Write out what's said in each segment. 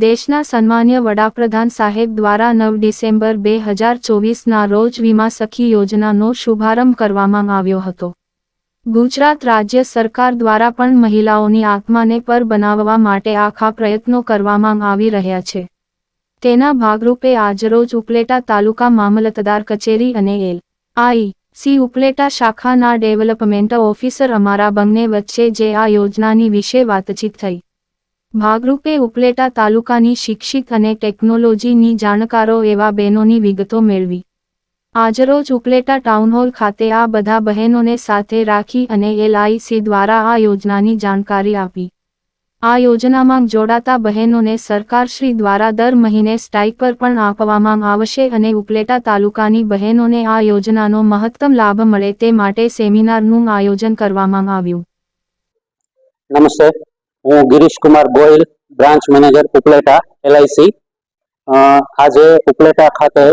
દેશના સન્માન્ય વડાપ્રધાન સાહેબ દ્વારા નવ ડિસેમ્બર બે હજાર ચોવીસના રોજ વીમા સખી યોજનાનો શુભારંભ કરવામાં આવ્યો હતો. ગુજરાત રાજ્ય સરકાર દ્વારા પણ મહિલાઓની આત્માને પર બનાવવા માટે આખા પ્રયત્નો કરવામાં આવી રહ્યા છે. તેના ભાગરૂપે આજરોજ ઉપલેટા તાલુકા મામલતદાર કચેરી અને એલ. આઈ. સી. ઉપલેટા શાખાના ડેવલપમેન્ટ ઓફિસર અમારા બંને વચ્ચે જે આ યોજનાની વિશે વાતચીત થઈ. ભાગરૂપે ઉપલેટા તાલુકાની શિક્ષિત અને ટેકનોલોજીની જાણકારો એવા બહેનોની વિગતો મેળવી. આજરોજ ઉપલેટા ટાઉનહોલ ખાતે આ બધા બહેનોને સાથે રાખી અને એલઆઈસી દ્વારા આ યોજનાની જાણકારી આપી. આ યોજનામાં જોડાતા બહેનોને સરકારશ્રી દ્વારા દર મહિને સ્ટાઇપર પણ આપવામાં આવશે અને ઉપલેટા તાલુકાની બહેનોને આ યોજનાનો મહત્તમ લાભ મળે તે માટે સેમિનારનું આયોજન કરવામાં આવ્યું. નમસ્તે. હું Girish Kumar Goyal, branch manager Upleta LIC આજે ઉપલેટા ખાતે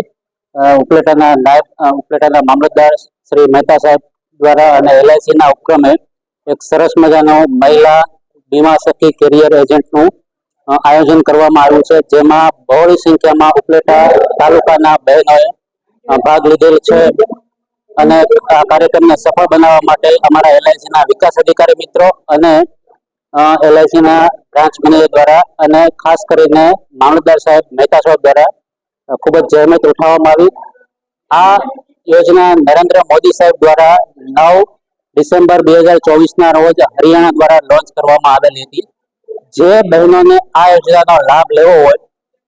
ઉપલેટાના નાયબ ઉપલેટાના મામલતદાર શ્રી મહેતા સાહેબ દ્વારા અને એલઆઈસીના ઉપક્રમે એક સરસ મજાનો મહિલા વીમા સખી કેરિયર એજન્ટનું આયોજન કરવામાં આવ્યું છે, જેમાં બહોળી સંખ્યામાં ઉપલેટા તાલુકાના બહેનોએ ભાગ લીધેલ છે અને આ કાર્યક્રમને સફળ બનાવવા માટે અમારા એલઆઈસીના વિકાસ અધિકારી મિત્રો અને એલઆઈસી ના બ્રાન્ચ મેનેજર દ્વારા અને ખાસ કરીને મામલતદાર સાહેબ, મહેતા સાહેબ દ્વારા ખૂબ જ જહેમત ઉઠાવવામાં આવી. આ યોજના નરેન્દ્ર મોદી સાહેબ દ્વારા નવ ડિસેમ્બર બે હજાર ચોવીસના રોજ હરિયાણા દ્વારા લોન્ચ કરવામાં આવેલી હતી. જે બહેનોને આ યોજનાનો લાભ લેવો હોય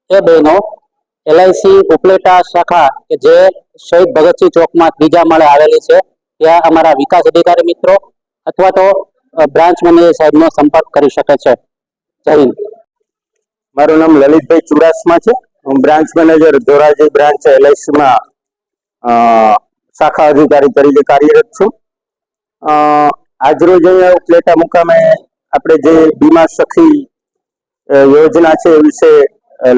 તે બહેનો એલઆઈસી ઉપલેટા શાખા કે જે શહીદ ભગતસિંહ ચોકમાં ત્રીજા માળે આવેલી છે, ત્યાં અમારા વિકાસ અધિકારી મિત્રો અથવા તો બ્રાન્ચ મેનેજર સાહેબનો સંપર્ક કરી શકે છે. જય મારું નામ લલિતભાઈ ચુડાસમા છે. હું બ્રાન્ચ મેનેજર ધોરાજી બ્રાન્ચ એલઆઈસીમાં શાખા અધિકારી તરીકે કાર્યરત છું. આજરોજ અહીંયા ઉપલેટા મુકામે આપણે જે બીમા સખી યોજના છે એ વિશે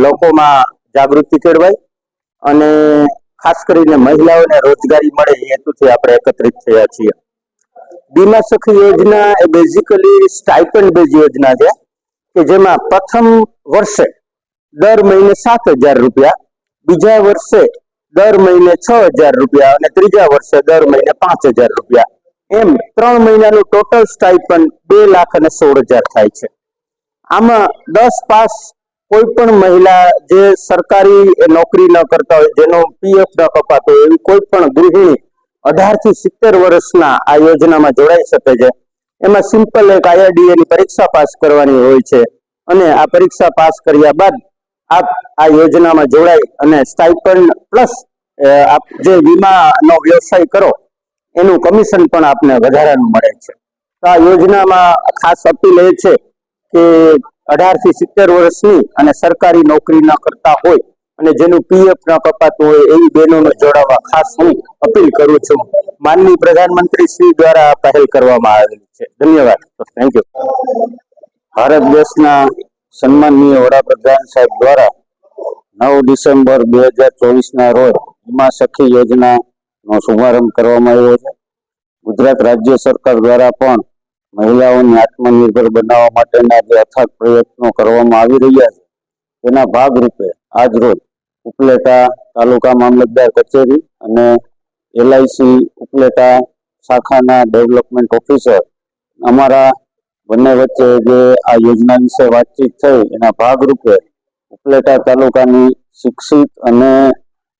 લોકોમાં જાગૃતિ કેળવાય અને ખાસ કરીને મહિલાઓને રોજગારી મળે એ હેતુથી આપણે એકત્રિત થયા છીએ. બીમા યોજના એ બેઝિકલી સ્ટાઇપન્ડ બેઝ યોજના છે કે જેમાં પ્રથમ વર્ષે દર મહિને સાત હજાર રૂપિયા બીજા વર્ષે દર મહિને છ હજાર રૂપિયા અને ત્રીજા વર્ષે દર મહિને પાંચ હજાર રૂપિયા એમ ત્રણ મહિનાનું ટોટલ સ્ટાઇપન્ડ બે લાખ અને સોળ હજાર થાય છે આમાં દસ પાસ કોઈ પણ મહિલા જે સરકારી નોકરી ન કરતા હોય જેનો પીએફ ન કપાતો હોય એવી કોઈ પણ ગૃહિણી અઢારથી સિત્તેર વર્ષના આ યોજનામાં જોડાઈ શકે છે. એમાં સિમ્પલ એક આઈઆરડીએ ની પરીક્ષા પાસ કરવાની હોય છે અને આ પરીક્ષા પાસ કર્યા બાદ આપ આ યોજનામાં જોડાઈ અને સ્ટાઇપન્ડ પ્લસ આપ જે વીમાનો વ્યવસાય કરો, એનું કમિશન પણ આપને વધારાનું મળે છે. તો આ યોજનામાં ખાસ અપીલ એ છે કે અઢારથી સિત્તેર વર્ષની અને સરકારી નોકરી ન કરતા હોય અને જેનું પીએફ ના કપાતું હોય, એવી બહેનોને જોડાવા ખાસ હું અપીલ કરું છું. માનનીય પ્રધાનમંત્રી શ્રી દ્વારા પહેલ કરવામાં આવેલી છે. ધન્યવાદ. થેન્ક યુ ભારત દેશના સન્માનનીય વડાપ્રધાન સાહેબ દ્વારા નવ ડિસેમ્બર બે હજાર ચોવીસના રોજ વીમા સખી યોજનાનો શુભારંભ કરવામાં આવ્યો છે. ગુજરાત રાજ્ય સરકાર દ્વારા પણ મહિલાઓને આત્મનિર્ભર બનાવવા માટેના જે અથાગ પ્રયત્નો કરવામાં આવી રહ્યા છે, તેના ભાગરૂપે આજ રોજ ઉપલેટા તાલુકા મામલતદાર કચેરી અને એલઆઈસી ઉપલેટા શાખાના ડેવલપમેન્ટ ઓફિસર. અમારા બંને વચ્ચે જે આ યોજના વિશે વાતચીત થઈ, એના ભાગરૂપે ઉપલેટા તાલુકાની શિક્ષિત અને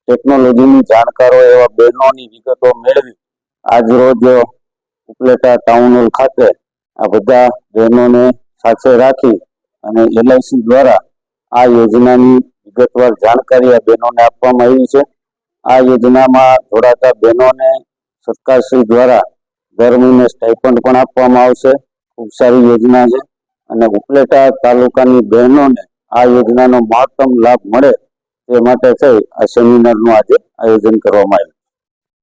ટેકનોલોજીની જાણકારો એવા બહેનોની વિગતો મેળવી. આજરોજ ઉપલેટા ટાઉન હોલ ખાતે આ બધા બહેનોને સાથે રાખી અને એલઆઈસી દ્વારા આ યોજનાની વિગતવાર જાણકારી આ બહેનોને આપવામાં આવી છે. આ યોજનામાં જોડાતા બહેનોને સરકારશ્રી દ્વારા દર મહિને સ્ટાઇપન્ડ પણ આપવામાં આવશે. ખૂબ સારી યોજના છે અને ઉપલેટા તાલુકાની બહેનોને આ યોજનાનો મહત્તમ લાભ મળે તે માટે થઈ આ સેમિનારનું આજે આયોજન કરવામાં આવ્યું.